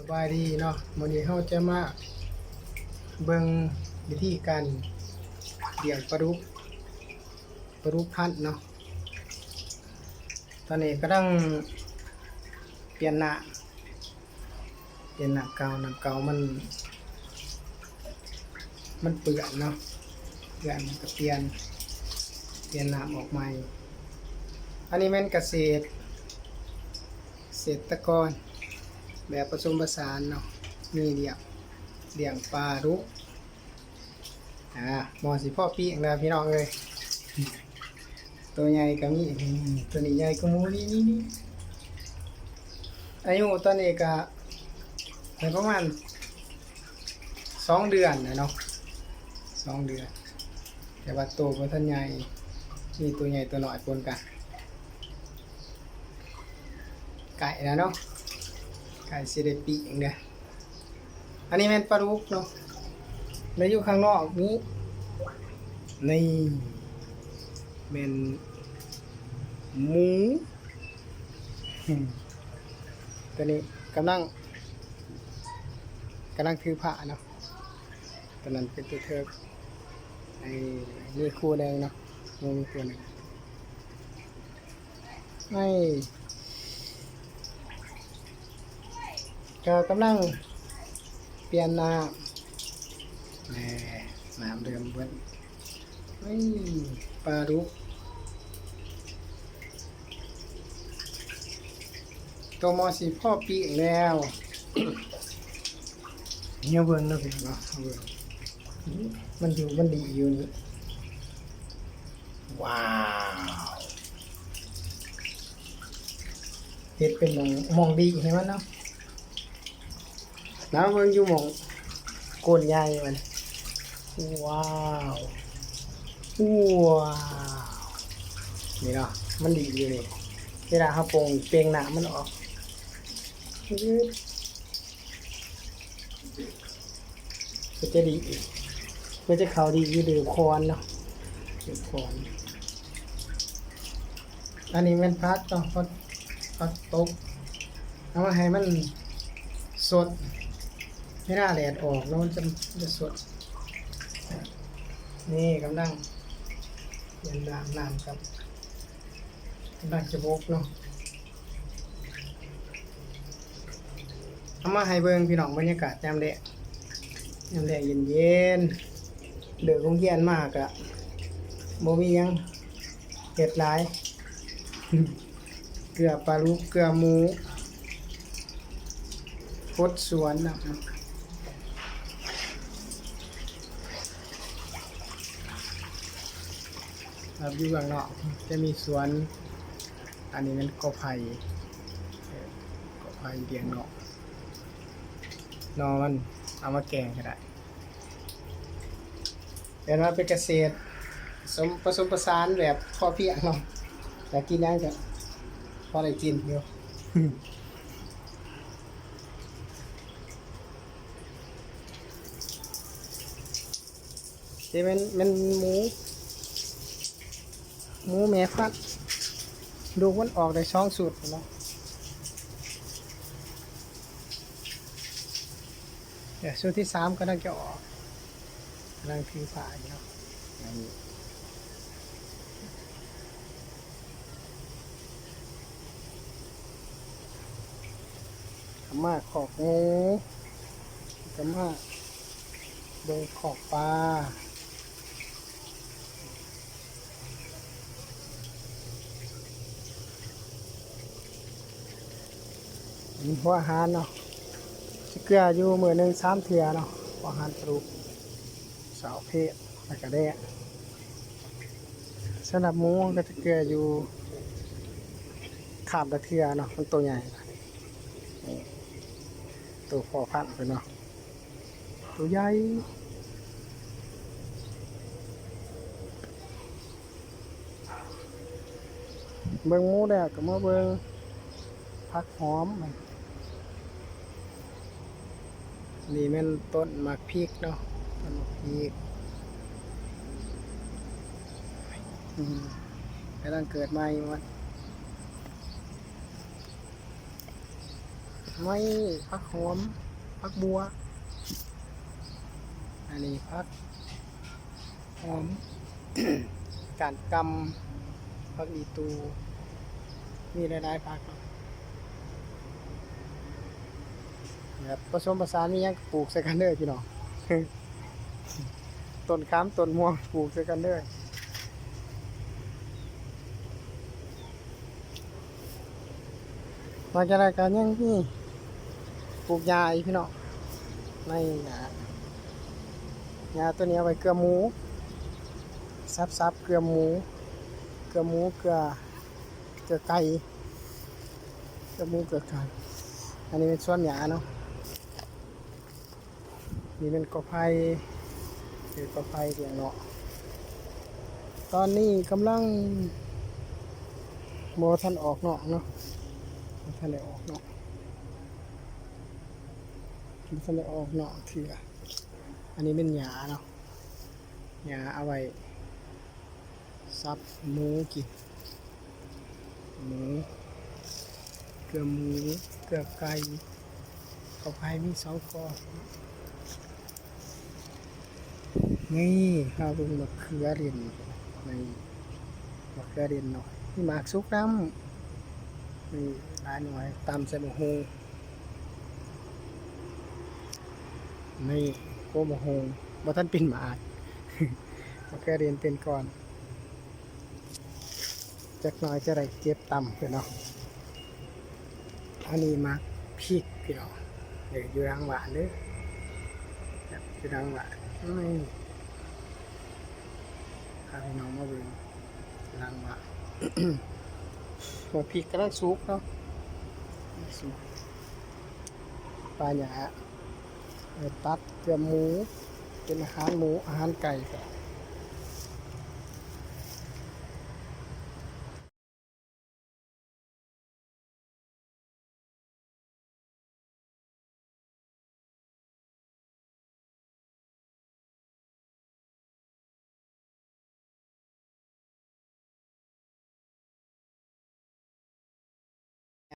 สบายดีเนาะวันนี้เราจะมาเบิ่งวิธีการเลี้ยงปลาดุกปลาดุกพันเนาะตอนนี้ก็ต้องเปลี่ยนหน้าเปลี่ยนหน้าเก่าหน้าเก่ามัน มันเปื่อนเนาะเปื่อนมันก็เปลี่ยนเปลี่ยนหน้าออกใหม่อันนี้แม่นเกษตรเกษตรกร แบบผสมผสานเนาะมีเลี้ยงเลี้ยงปลาดุอ่ามอสิพ่อปีกนะพี่น้องเอ้ยตัวใหญ่ก็มีนี่ตัวนี้ใหญ่ก็มูนี่นี่นี่อายุตอนนี้ก็ได้ประมาณสองเดือนนะเนาะสองเดือน แต่ว่าโตกว่าท่านใหญ่มีตัวใหญ่ตัวน้อยปนกันไก่นะเนาะ ไก่สิได้ปีกเด้ออันนี้แม่นปลาดุกเนาะแล้วอยู่ข้างนอกนี้ นี่แม่นหมูอืมตัวนี้กำลังกำลังถือผ้าเนาะตัวนั้นเป็นตัวเทิกไอ้นี่คู่แดงเนาะงูมีตัวหนึ่งไอ้ ก็กำลังเปลี่ยนน้ำแหน่น้ำเดิมเบิ้ลปลาดุกตัวมอสีพ่อปีแล้วเนี่ยเบิ้ล้วพี่น้องเอาเบิ้งมันอยู่มันดีอยู่นี่ว้าวเฮ็ดเป็นหมองมองดีให้มันเนาะ แล้วเบิ่งอยู่หมองโกนใหญ่มันว้าวว้าวนี่เนาะมันดีอยู่นี่เวลาเขาปรุงเปลียงหนามันออกปึ๊บก็จะดีอีกก็จะเขาดีอยู่ดือคอนเนาะดือคอนอันนี้เป็นพัดเนาะพัดพัดตกเอามาให้มันสด ไม่น่าแดดออกแล้วมันจะจะสด นี่กำลังเปลี่ยนน้ำน้ำครับกำลังจะบกเนาะเอามาให้เบิ่งพี่น้องบรรยากาศยามแดดยามแดดเย็นเย็นเดือดคงเยียนมากอะโมมียังเห็ดหลาย เกลือปลาลูกเกลือหมูพดสวนนะครับ ครับอยู่ข้างนอกจะมีสวน อันนี้มันกอไผ่กอไผ่เดียงนอกนอมันเอามาแกงก็ได้เดี๋ยวเราเป็นเกษตรสมผสมผสานแบบพอเพียงเนาะแต่กินได้ก็พอได้กินอยู่ที่มันมันหมู หมูแม่ฟักดูมันออกได้ช่องสุดเนาะเดี๋ยวชุดที่สามก็น่าจะออกกำลังถือผ่าอยู่เนาะอันนี้กำมาขอกงูกำมาโดยขอกปลา มีหัวอาหารเนาะสิเกลืออยู่มือหนึ่งสามเถื่อเนาะหัวอาหารปลูกสาวเพศแล้วก็แดะสำหรับหมูก็จะเกลืออยู่ขาบละเถื่อเนาะมันตัวใหญ่ตัวพอพันไปเนาะตัวใหญ่เบิ่งหมูแล้วก็มาเบิ่งผักหอมมัน นี่ม่นต้นหมากพริกเนาะต้นหมากพริกอืมกำลังเกิดใหม่มันไม่พักหอมพักบัว อันนี้พักหอมการกำพักอีตู มีหลายๆพักเนาะ แบบผสมผสานมียังปลูกใส่กันเด้อพี่น้องต้นข้ามต้นม่วงปลูกใส่กันเด้อมาจากรายการยังนี่ปลูกยาอีพี่น้องในยายาตัวนี้เอาไว้เกลือหมู ซับซับเกลือหมู เกลือหมูเกลือเกลือไก่เกลือหมูเกลือไก่อันนี้เป็นส่วนหยาเนาะ นี่เป็นกอไผ่คือกอไผ่เรียงเนาะตอนนี้กำลังโมทันออกเนาะเนาะบ่ทันได้ออกเนาะบ่ทันได้ออกเนาะเถื่ออันนี้เป็นหยาเนาะหยาเอาไว้ซับหมูกินหมูเกลือหมูเกลือไก่ข้าวไผ่มีสองกอ นี่ข้าวเป็นมะเขือเรียนในมะเขือเรียนหน่อยนี่หมากซุกน้ำนี่หลายหน่อยตำใส่มูฮูนี่โก้หมูฮูบ่ท่านเป็นหมากมะเขือเรียนเป็นก่อนจักหน้อยจะได้เก็บต่ำพี่น้องอันนี้มาพริกพี่น้องเดี๋ยวอยู่รังหวานเด้ออยู่รังหวานนี่าพี่น้องมาเบิ่งรังวะหัวพริกกำลังสุกเนาะสุกปลาหยาตัดเตรียมหมู เป็นอาหารหมูอาหารไก่ครับ